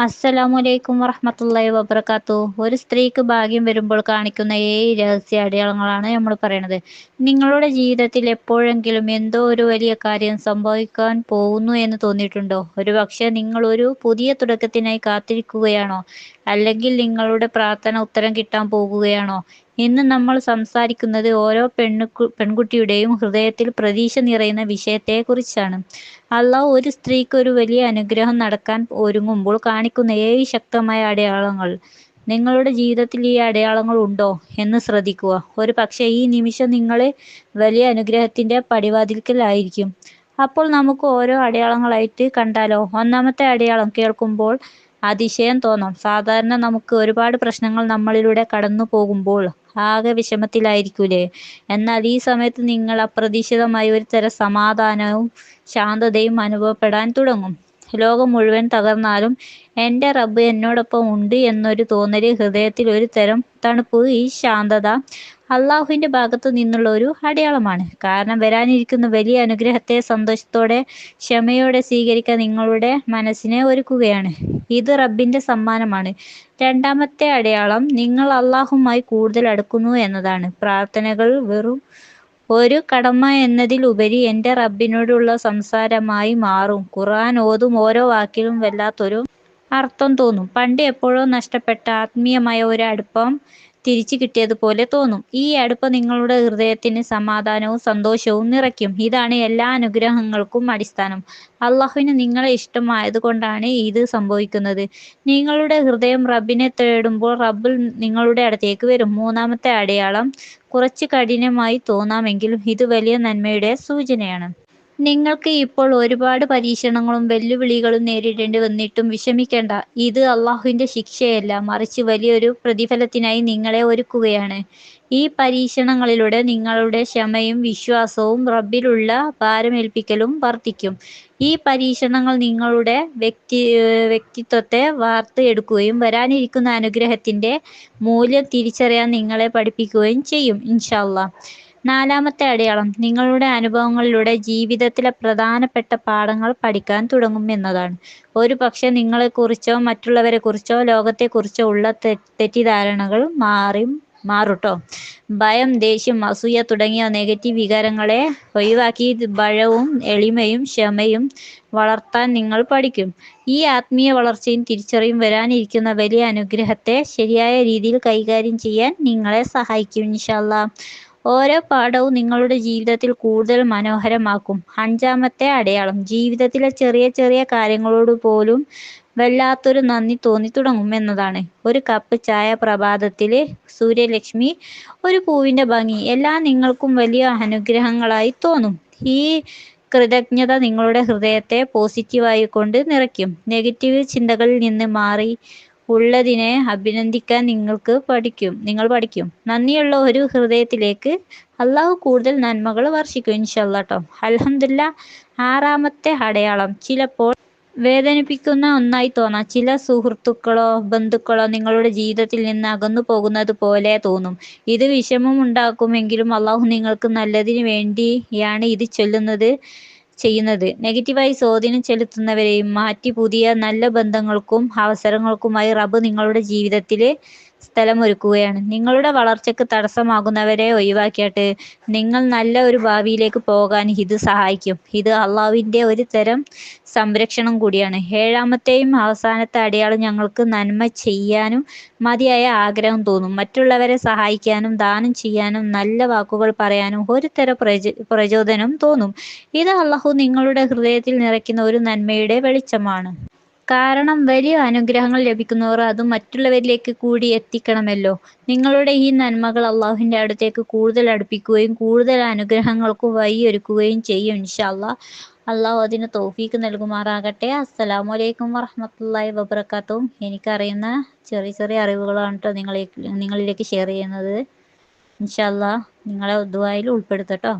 അസ്സലാമു അലൈക്കും വറഹ്മത്തുള്ളാഹി വബറകാത്തു. ഒരു സ്ത്രീക്ക് ഭാഗ്യം വരുമ്പോൾ കാണിക്കുന്ന ഏഴ് രഹസ്യ അടയാളങ്ങളാണ് നമ്മൾ പറയുന്നത്. നിങ്ങളുടെ ജീവിതത്തിൽ എപ്പോഴെങ്കിലും എന്തോ ഒരു വലിയ കാര്യം സംഭവിക്കാൻ പോകുന്നു എന്ന് തോന്നിയിട്ടുണ്ടോ? ഒരുപക്ഷെ നിങ്ങൾ ഒരു പുതിയ തുടക്കത്തിനായി കാത്തിരിക്കുകയാണോ? അല്ലെങ്കിൽ നിങ്ങളുടെ പ്രാർത്ഥന ഉത്തരം കിട്ടാൻ പോകുകയാണോ? ഇന്ന് നമ്മൾ സംസാരിക്കുന്നത് ഓരോ പെണ്ണു പെൺകുട്ടിയുടെയും ഹൃദയത്തിൽ പ്രതീക്ഷ നിറയുന്ന വിഷയത്തെക്കുറിച്ചാണ്. അള്ളാഹ് ഒരു സ്ത്രീക്ക് ഒരു വലിയ അനുഗ്രഹം നടക്കാൻ ഒരുങ്ങുമ്പോൾ കാണിക്കുന്ന ഏഴ് ശക്തമായ അടയാളങ്ങൾ. നിങ്ങളുടെ ജീവിതത്തിൽ ഈ അടയാളങ്ങൾ ഉണ്ടോ എന്ന് ശ്രദ്ധിക്കുക. ഒരു പക്ഷേ ഈ നിമിഷം നിങ്ങളെ വലിയ അനുഗ്രഹത്തിന്റെ പടിവാതിൽക്കലായിരിക്കും. അപ്പോൾ നമുക്ക് ഓരോ അടയാളങ്ങളായിട്ട് കണ്ടാലോ? ഒന്നാമത്തെ അടയാളം കേൾക്കുമ്പോൾ അതിശയം തോന്നാം. സാധാരണ നമുക്ക് ഒരുപാട് പ്രശ്നങ്ങൾ നമ്മളിലൂടെ കടന്നു പോകുമ്പോൾ ആകെ വിഷമത്തിലായിരിക്കൂലേ? എന്നാൽ ഈ സമയത്ത് നിങ്ങൾ അപ്രതീക്ഷിതമായി ഒരു തരം സമാധാനവും ശാന്തതയും അനുഭവപ്പെടാൻ തുടങ്ങും. ലോകം മുഴുവൻ തകർന്നാലും എന്റെ റബ്ബ് എന്നോടൊപ്പം ഉണ്ട് എന്നൊരു തോന്നൽ ഹൃദയത്തിൽ ഒരു തരം തണുപ്പ് ഈ ശാന്തത അള്ളാഹുവിന്റെ ഭാഗത്തു നിന്നുള്ള ഒരു അടയാളമാണ്. കാരണം വരാനിരിക്കുന്ന വലിയ അനുഗ്രഹത്തെ സന്തോഷത്തോടെ ക്ഷമയോടെ സ്വീകരിക്കാൻ നിങ്ങളുടെ മനസ്സിനെ ഒരുക്കുകയാണ്. ഇത് റബ്ബിന്റെ സമ്മാനമാണ്. രണ്ടാമത്തെ അടയാളം നിങ്ങൾ അള്ളാഹുമായി കൂടുതൽ അടുക്കുന്നു എന്നതാണ്. പ്രാർത്ഥനകൾ വെറും ഒരു കടമ എന്നതിലുപരി എന്റെ റബ്ബിനോടുള്ള സംസാരമായി മാറും. ഖുർആൻ ഓതും ഓരോ വാക്കിലും വല്ലാത്തൊരു അർത്ഥം തോന്നും. പണ്ട് എപ്പോഴോ നഷ്ടപ്പെട്ട ആത്മീയമായ ഒരു അടുപ്പം തിരിച്ചു കിട്ടിയതുപോലെ തോന്നും. ഈ അടുപ്പ് നിങ്ങളുടെ ഹൃദയത്തിന് സമാധാനവും സന്തോഷവും നിറയ്ക്കും. ഇതാണ് എല്ലാ അനുഗ്രഹങ്ങൾക്കും അടിസ്ഥാനം. അള്ളാഹുവിന് നിങ്ങളെ ഇഷ്ടമായതുകൊണ്ടാണ് ഇത് സംഭവിക്കുന്നത്. നിങ്ങളുടെ ഹൃദയം റബ്ബിനെ തേടുമ്പോൾ റബ്ബിൽ നിങ്ങളുടെ അടുത്തേക്ക് വരും. മൂന്നാമത്തെ അടയാളം കുറച്ച് കഠിനമായി തോന്നാമെങ്കിലും ഇത് വലിയ നന്മയുടെ സൂചനയാണ്. നിങ്ങൾക്ക് ഇപ്പോൾ ഒരുപാട് പരീക്ഷണങ്ങളും വെല്ലുവിളികളും നേരിടേണ്ടി വന്നിട്ടും വിഷമിക്കേണ്ട. ഇത് അള്ളാഹുവിന്റെ ശിക്ഷയല്ല. മറിച്ച് വലിയൊരു പ്രതിഫലത്തിനായി നിങ്ങളെ ഒരുക്കുകയാണ്. ഈ പരീക്ഷണങ്ങളിലൂടെ നിങ്ങളുടെ ക്ഷമയും വിശ്വാസവും റബ്ബിലുള്ള ഭാരമേൽപ്പിക്കലും വർദ്ധിക്കും ഈ പരീക്ഷണങ്ങൾ നിങ്ങളുടെ വ്യക്തി വ്യക്തിത്വത്തെ വാർത്തെടുക്കുകയും വരാനിരിക്കുന്ന അനുഗ്രഹത്തിന്റെ മൂല്യം തിരിച്ചറിയാൻ നിങ്ങളെ പഠിപ്പിക്കുകയും ചെയ്യും ഇൻഷാല്ലാ നാലാമത്തെ അടയാളം നിങ്ങളുടെ അനുഭവങ്ങളിലൂടെ ജീവിതത്തിലെ പ്രധാനപ്പെട്ട പാഠങ്ങൾ പഠിക്കാൻ തുടങ്ങും എന്നതാണ്. ഒരു പക്ഷെ നിങ്ങളെക്കുറിച്ചോ മറ്റുള്ളവരെക്കുറിച്ചോ ലോകത്തെക്കുറിച്ചോ ഉള്ള തെറ്റിദ്ധാരണകൾ മാറി മാറുട്ടോ. ഭയം ദേഷ്യം അസൂയ തുടങ്ങിയ നെഗറ്റീവ് വികാരങ്ങളെ ഒഴിവാക്കി ഭയവും എളിമയും ക്ഷമയും വളർത്താൻ നിങ്ങൾ പഠിക്കും. ഈ ആത്മീയ വളർച്ചയും തിരിച്ചറിയും വരാനിരിക്കുന്ന വലിയ അനുഗ്രഹത്തെ ശരിയായ രീതിയിൽ കൈകാര്യം ചെയ്യാൻ നിങ്ങളെ സഹായിക്കും ഇൻഷാല്ലാ ഓരോ പാഠവും നിങ്ങളുടെ ജീവിതത്തിൽ കൂടുതൽ മനോഹരമാക്കും. അഞ്ചാമത്തെ അടയാളം ജീവിതത്തിലെ ചെറിയ ചെറിയ കാര്യങ്ങളോട് പോലും വല്ലാത്തൊരു നന്ദി തോന്നി തുടങ്ങും എന്നതാണ്. ഒരു കപ്പ് ചായ പ്രഭാതത്തിൽ സൂര്യലക്ഷ്മി ഒരു പൂവിന്റെ ഭംഗി എല്ലാം നിങ്ങൾക്കും വലിയ അനുഗ്രഹങ്ങളായി തോന്നും. ഈ കൃതജ്ഞത നിങ്ങളുടെ ഹൃദയത്തെ പോസിറ്റീവായി കൊണ്ട് നിറയ്ക്കും. നെഗറ്റീവ് ചിന്തകളിൽ നിന്ന് മാറി ഉള്ളതിനെ അഭിനന്ദിക്കാൻ നിങ്ങൾക്ക് പഠിക്കും. നിങ്ങൾ പഠിക്കും. നന്ദിയുള്ള ഒരു ഹൃദയത്തിലേക്ക് അള്ളാഹു കൂടുതൽ നന്മകൾ വർഷിക്കും ഇൻഷല്ല കേട്ടോ അലഹമില്ല ആറാമത്തെ അടയാളം. ചിലപ്പോൾ വേദനിപ്പിക്കുന്ന ഒന്നായി തോന്നാം. ചില സുഹൃത്തുക്കളോ ബന്ധുക്കളോ നിങ്ങളുടെ ജീവിതത്തിൽ നിന്ന് അകന്നു പോകുന്നത് പോലെ തോന്നും. ഇത് വിഷമം ഉണ്ടാക്കുമെങ്കിലും അള്ളാഹു നിങ്ങൾക്ക് നല്ലതിന് വേണ്ടിയാണ് ഇത് ചൊല്ലുന്നത്. ചെയ്യുന്നത്. നെഗറ്റീവായി സ്വാധീനം ചെലുത്തുന്നവരെയും മാറ്റി പുതിയ നല്ല ബന്ധങ്ങൾക്കും അവസരങ്ങൾക്കുമായി റബ്ബ് നിങ്ങളുടെ ജീവിതത്തിൽ സ്ഥലമൊരുക്കുകയാണ്. നിങ്ങളുടെ വളർച്ചയ്ക്ക് തടസ്സമാകുന്നവരെ ഒഴിവാക്കിയിട്ട് നിങ്ങൾ നല്ല ഒരു ഭാവിയിലേക്ക് പോകാൻ ഇത് സഹായിക്കും. ഇത് അള്ളാവിന്റെ ഒരു തരം സംരക്ഷണം കൂടിയാണ്. ഏഴാമത്തെയും അവസാനത്തെ അടയാളം ഞങ്ങൾക്ക് നന്മ ചെയ്യാനും മതിയായ ആഗ്രഹം തോന്നും. മറ്റുള്ളവരെ സഹായിക്കാനും ദാനം ചെയ്യാനും നല്ല വാക്കുകൾ പറയാനും ഒരു തരം പ്രചോ പ്രചോദനം തോന്നും. ഇത് അള്ളാഹു നിങ്ങളുടെ ഹൃദയത്തിൽ നിറയ്ക്കുന്ന ഒരു നന്മയുടെ വെളിച്ചമാണ്. കാരണം വലിയ അനുഗ്രഹങ്ങൾ ലഭിക്കുന്നവർ അത് മറ്റുള്ളവരിലേക്ക് കൂടി എത്തിക്കണമല്ലോ. നിങ്ങളുടെ ഈ നന്മകൾ അള്ളാഹുവിന്റെ അടുത്തേക്ക് കൂടുതൽ അടുപ്പിക്കുകയും കൂടുതൽ അനുഗ്രഹങ്ങൾക്ക് വഴിയൊരുക്കുകയും ചെയ്യും ഇൻഷാല്ല അള്ളാഹു അതിന് തോഫീക്ക് നൽകുമാറാകട്ടെ. അസ്സലാമു അലൈക്കും വറഹമത്തല്ലാഹി വബർക്കാത്തും എനിക്കറിയുന്ന ചെറിയ ചെറിയ അറിവുകളാണ് കേട്ടോ നിങ്ങളെ നിങ്ങളിലേക്ക് ഷെയർ ചെയ്യുന്നത്. ഇൻഷാല്ല നിങ്ങളെ ദുബായിൽ ഉൾപ്പെടുത്തട്ടോ.